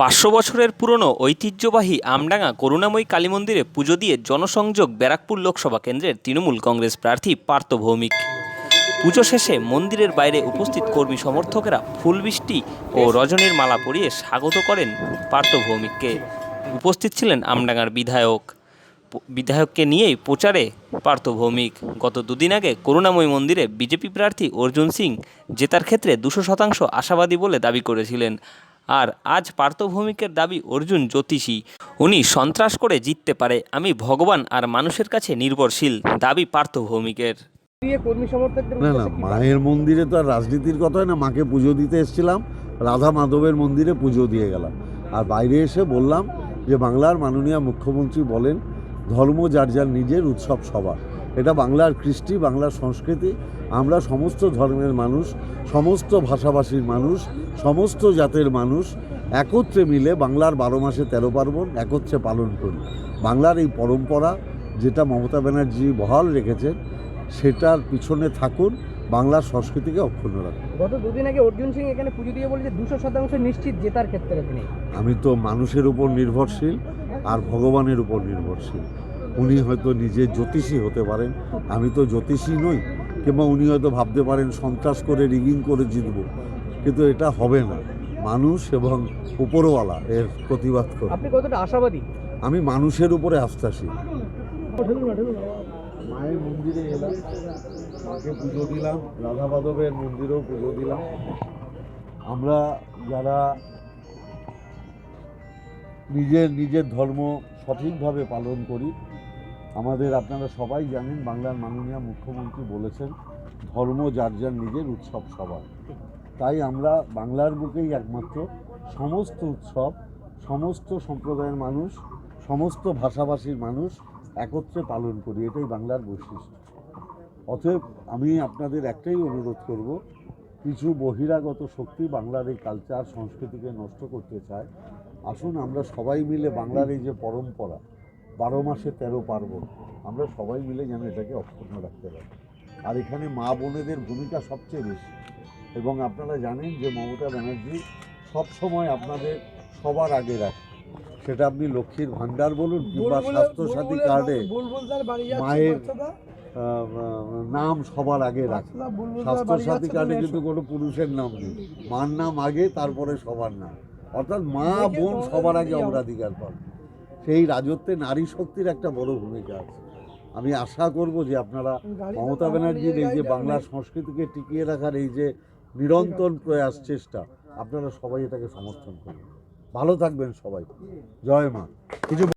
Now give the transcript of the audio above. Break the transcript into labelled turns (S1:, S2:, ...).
S1: পাঁচশো বছরের পুরনো ঐতিহ্যবাহী আমডাঙ্গা করুণাময়ী কালী মন্দিরে পুজো দিয়ে জনসংযোগ ব্যারাকপুর লোকসভা কেন্দ্রের তৃণমূল কংগ্রেস প্রার্থী পার্থ ভৌমিক। পুজো শেষে মন্দিরের বাইরে উপস্থিত কর্মী সমর্থকেরা ফুলবৃষ্টি ও রজনীর মালা পরিয়ে স্বাগত করেন পার্থ ভৌমিককে। উপস্থিত ছিলেন আমডাঙ্গার বিধায়ক। বিধায়ককে নিয়েই প্রচারে পার্থ ভৌমিক। গত দুদিন আগে করুণাময়ী মন্দিরে বিজেপি প্রার্থী অর্জুন সিং জেতার ক্ষেত্রে দুশো শতাংশ আশাবাদী বলে দাবি করেছিলেন। আর আজ পার্থ ভৌমিকের দাবি অর্জুন জ্যোতিষী। উনি সন্ত্রাস করে জিততে পারে আমি ভগবান আর মানুষের কাছে নির্ভরশীল দাবি পার্থ ভৌমিকের
S2: দিয়ে কর্মী সমর্থকদের
S3: না না মায়ের মন্দিরে তো আর রাজনীতির কথা হয় না মাকে পুজো দিতে এসেছিলাম রাধা মাধবের মন্দিরে পুজো দিয়ে গেলাম। আর বাইরে এসে বললাম যে বাংলার মাননীয় মুখ্যমন্ত্রী বলেন ধর্ম যার যার নিজের উৎসব সবার। এটা বাংলার কৃষ্টি বাংলার সংস্কৃতি। আমরা সমস্ত ধর্মের মানুষ সমস্ত ভাষাভাষীর মানুষ সমস্ত জাতের মানুষ একত্রে মিলে বাংলার বারো মাসে তেরো পার্বণ একত্রে পালন করি। বাংলার এই পরম্পরা যেটা মমতা ব্যানার্জি বহাল রেখেছেন সেটার পিছনে থাকুন বাংলার সংস্কৃতিকে অক্ষুণ্ণ রাখুন।
S2: গত দুদিন আগে অর্জুন সিং এখানে পুজো দিয়ে বলেছে দুশো শতাংশ নিশ্চিত জেতার ক্ষেত্রে তিনি।
S3: আমি তো মানুষের উপর নির্ভরশীল আর ভগবানের উপর নির্ভরশীল। উনি হয়তো নিজে জ্যোতিষী হতে পারেন আমি তো জ্যোতিষী নই কিংবা উনি হয়তো ভাবতে পারেন সন্ত্রাস করে রিগিং করে জিতব কিন্তু এটা হবে না। মানুষ এবং উপরওয়ালা এর প্রতিবাদ করে
S2: আপনি কতটা আশাবাদী?
S3: আমি মানুষের উপরে আস্থাশীল। মায়ের মন্দিরে এলাম মাকে পুজো দিলাম রাধা মাধবের মন্দিরেও পুজো দিলাম। আমরা যারা নিজের নিজের ধর্ম সঠিকভাবে পালন করি। আমাদের আপনারা সবাই জানেন, বাংলার মাননীয় মুখ্যমন্ত্রী বলেছেন, ধর্ম যার যার নিজের উৎসব সবার। তাই আমরা বাংলার বুকেই একমাত্র সমস্ত উৎসব, সমস্ত সম্প্রদায়ের মানুষ, সমস্ত ভাষাভাষীর মানুষ একত্রে পালন করি। এটাই বাংলার বৈশিষ্ট্য। অতএব আমি আপনাদের একটাই অনুরোধ করব, কিছু বহিরাগত শক্তি বাংলার এই কালচার সংস্কৃতিকে নষ্ট করতে চায় আসুন আমরা সবাই মিলে বাংলার এই যে পরম্পরা বারো মাসে তেরো পার্বণ আমরা সবাই মিলে যেন এটাকে অক্ষুণ্ণ রাখতে পারি। আর এখানে মা বোনেদের ভূমিকা সবচেয়ে বেশি। এবং আপনারা জানেন যে মমতা ব্যানার্জি সবসময় আপনাদের সবার আগে রাখে। সেটা আপনি লক্ষ্মীর ভাণ্ডার বলুন কিংবা স্বাস্থ্যসাথী কার্ডে মায়ের নাম সবার আগে রাখে। স্বাস্থ্যসাথী কার্ডে কিন্তু কোনো পুরুষের নাম নেই। মার নাম আগে তারপরে সবার নাম। অর্থাৎ মা বোন সবার আগে অগ্রাধিকার পাবে। সেই রাজত্বে নারী শক্তির একটা বড় ভূমিকা আছে। আমি আশা করব যে আপনারা মমতা ব্যানার্জির এই যে বাংলার সংস্কৃতিকে টিকিয়ে রাখার এই যে নিরন্তর প্রয়াস চেষ্টা আপনারা সবাই এটাকে সমর্থন করবেন ভালো থাকবেন সবাই। জয় মা। কিছু